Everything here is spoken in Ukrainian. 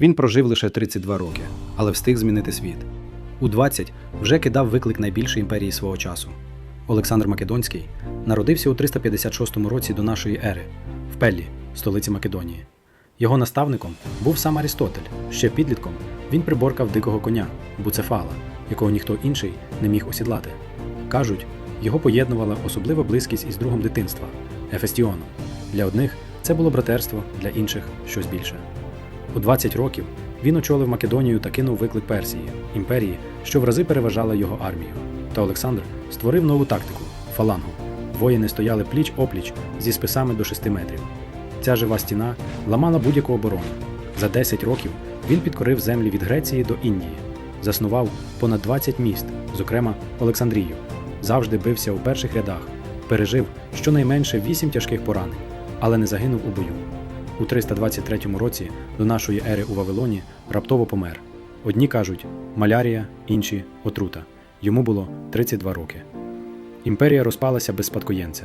Він прожив лише 32 роки, але встиг змінити світ. У 20 вже кидав виклик найбільшої імперії свого часу. Олександр Македонський народився у 356 році до нашої ери в Пеллі, столиці Македонії. Його наставником був сам Арістотель. Ще підлітком він приборкав дикого коня буцефала, якого ніхто інший не міг осідлати. Кажуть, його поєднувала особлива близькість із другом дитинства Ефестіоном. Для одних це було братерство, для інших щось більше. У 20 років він очолив Македонію та кинув виклик Персії, імперії, що в рази переважала його армію. Та Олександр створив нову тактику фалангу. Воїни стояли пліч опліч зі списами до 6 метрів. Ця жива стіна ламала будь-яку оборону. За 10 років він підкорив землі від Греції до Індії, заснував понад 20 міст, зокрема Олександрію. Завжди бився у перших рядах, пережив щонайменше 8 тяжких поранень, але не загинув у бою. У 323 році до нашої ери у Вавилоні раптово помер. Одні кажуть малярія, інші отрута. Йому було 32 роки. Імперія розпалася без спадкоємця.